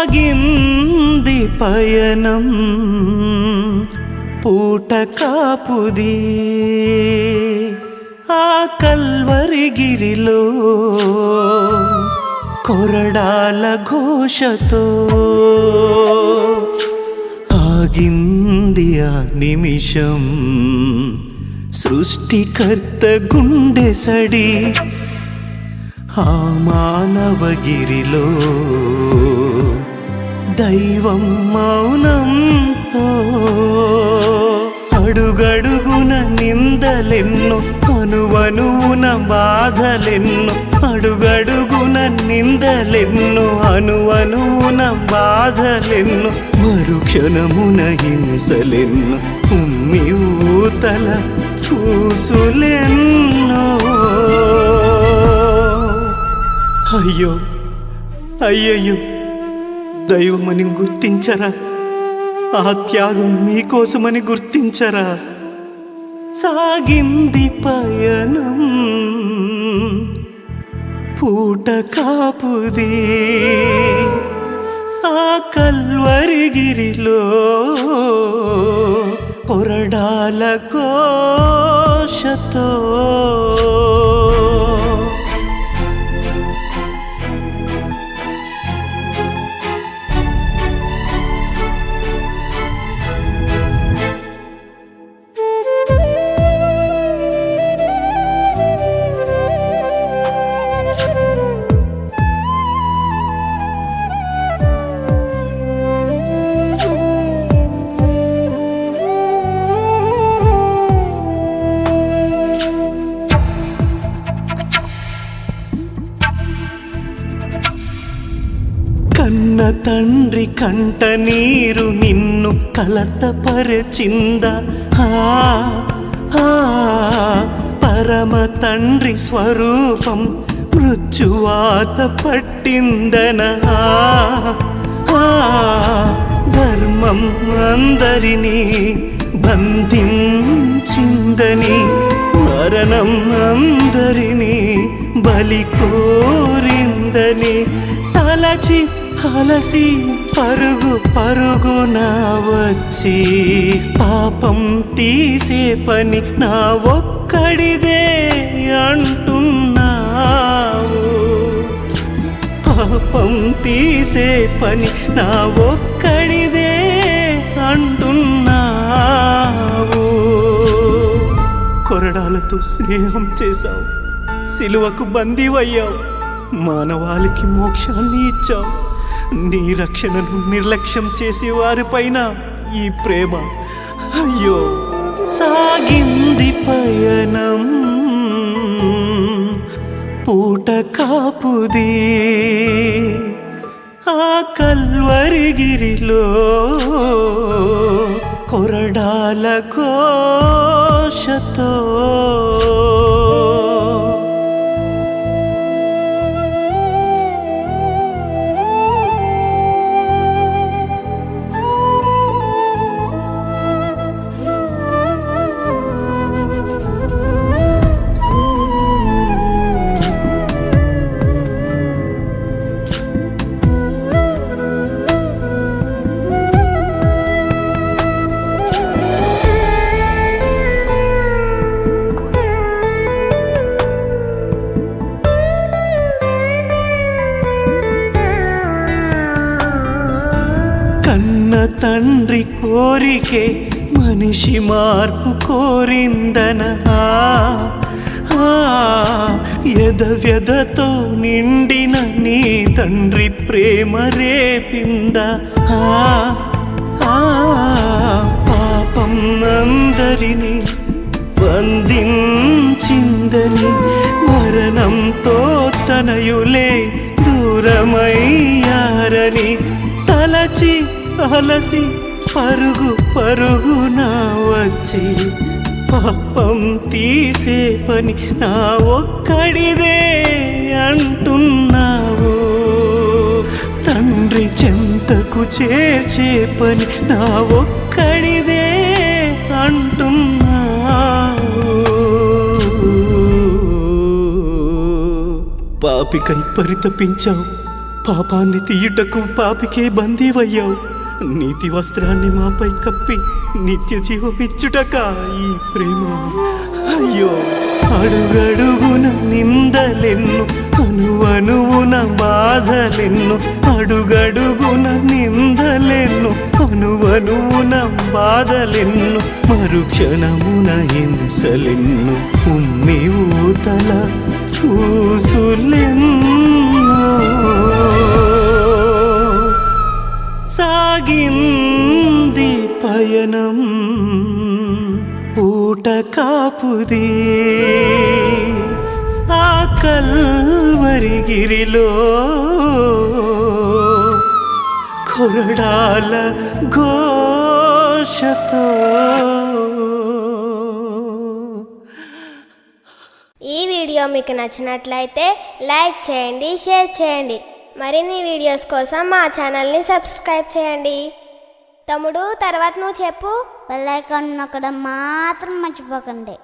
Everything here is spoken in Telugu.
సాగింది పయనం. పూట కాపుది ఆ కల్వరిగిరిలో కొరడాల ఘోషతో ఆగింది ఆ నిమిషం. సృష్టికర్త గుండె సడి ఆ మానవగిరిలో దైవం మౌనంతో అడుగడుగున నిందలెన్ను అనువనువున బాధలెన్ను అడుగడుగున నిందలెన్ను అనువనువున బాధలెన్ను మరుక్షణమున హింసలెన్ను ఉమ్మి ఊతల కూసులెన్నో అయ్యో అయ్యయ్యో. దైవమని గుర్తించరా? ఆ త్యాగం మీకోసమని గుర్తించరా? సాగింది పయనం పూట కాపుది. ఆ కల్వరిగిరిలో కొరడాల కోశతో కన్న తండ్రి కంట నీరు నిన్ను కలతపరచింద. పరమ తండ్రి స్వరూపం మృత్యువాత పట్టిందన. ధర్మం అందరినీ బంధించిందని మరణం అందరినీ బలి కోరిందని. తలచి అలసి పరుగు పరుగున వచ్చి పాపం తీసే పని నా ఒక్కడిదే అంటున్నావు. పాపం తీసే పని నా ఒక్కడిదే అంటున్నావు. కొరడాలతో స్నేహం చేశావు సిలువకు బందీవయ్యావు మానవాళికి మోక్షాన్ని ఇచ్చావు. నీ రక్షణను నిర్లక్ష్యం చేసే వారిపైన ఈ ప్రేమ అయ్యో సాగింది పయనం. పూట కాపుది ఆ కల్వరిగిరిలో కొరడాల కోశతో తండ్రి కోరికే మనిషి మార్పు కోరిందన. ఎద నిండిన నీ తండ్రి ప్రేమ రేపింద. ఆ, పాపం అందరినీ బంధించిందని మరణంతో తనయులే దూరమయ్యారని తలచి అలసి పరుగు పరుగున వచ్చి పాపం తీసే పని నా ఒక్కడిదే అంటున్నావు. తండ్రి చెంతకు చేర్చే పని నా ఒక్కడిదే అంటున్నావు. పాపికై పరితపించావు. పాపాన్ని తీయుటకు పాపికే బందీవయ్యావు. నీతి వస్త్రాన్ని మాపై కప్పి నిత్య జీవమిచ్చుటక ఈ ప్రేమ. అయ్యో అడుగడుగున నిందలెన్ను అనువనువున బాధలెన్ను అడుగడుగున నిందలెన్ను అనువనువున బాధలెన్ను మరుక్షణమున హింసలెన్ను ఉమ్మి ఊతల ఊసులెన్నో సాగింది పయనం. పూట కాపుది ఆ కల్వరిగిరిలో కొరడాల ఘోషతో. ఈ వీడియో మీకు నచ్చినట్లయితే లైక్ చేయండి షేర్ చేయండి. మరిన్ని వీడియోస్ కోసం మా ఛానల్ని సబ్స్క్రైబ్ చేయండి. తమ్ముడు తర్వాత నువ్వు చెప్పు. బెల్ ఐకాన్ నొక్కడం మాత్రం మర్చిపోకండి.